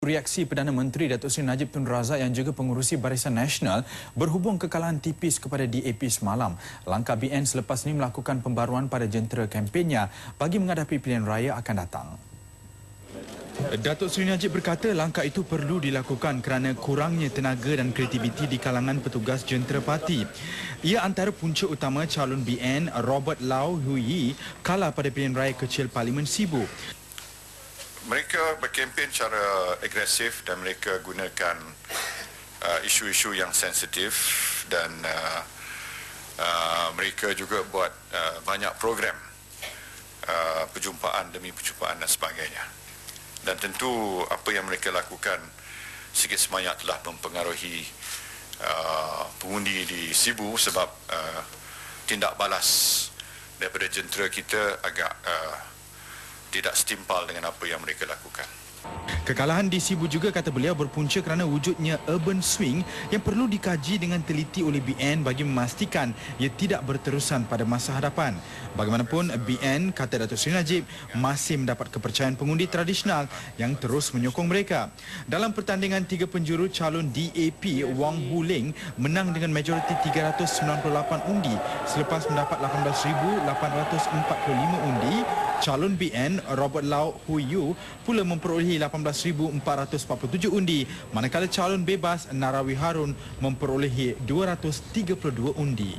Reaksi Perdana Menteri Datuk Seri Najib Tun Razak yang juga pengurusi Barisan Nasional berhubung kekalahan tipis kepada DAP semalam. Langkah BN selepas ini melakukan pembaruan pada jentera kempennya bagi menghadapi pilihan raya akan datang. Datuk Seri Najib berkata langkah itu perlu dilakukan kerana kurangnya tenaga dan kreativiti di kalangan petugas jentera parti. Ia antara punca utama calon BN Robert Lau Hui kalah pada pilihan raya kecil Parlimen Sibu mereka berkempen secara agresif dan mereka gunakan uh, isu-isu yang sensitif dan uh, uh, mereka juga buat uh, banyak program uh, perjumpaan demi perjumpaan dan sebagainya. Dan tentu apa yang mereka lakukan sikit sebanyak telah mempengaruhi uh, pengundi di Sibu sebab uh, tindak balas daripada jentera kita agak uh, tidak setimpal dengan apa yang mereka lakukan. Kekalahan di Sibu juga kata beliau berpunca kerana wujudnya urban swing yang perlu dikaji dengan teliti oleh BN bagi memastikan ia tidak berterusan pada masa hadapan. Bagaimanapun, BN, kata Datuk Seri Najib, masih mendapat kepercayaan pengundi tradisional yang terus menyokong mereka. Dalam pertandingan tiga penjuru calon DAP, Wang Huling menang dengan majoriti 398 undi selepas mendapat 18,845 undi Calon BN Robert Lau Hui Yu pula memperolehi 18,447 undi manakala calon bebas Narawi Harun memperolehi 232 undi.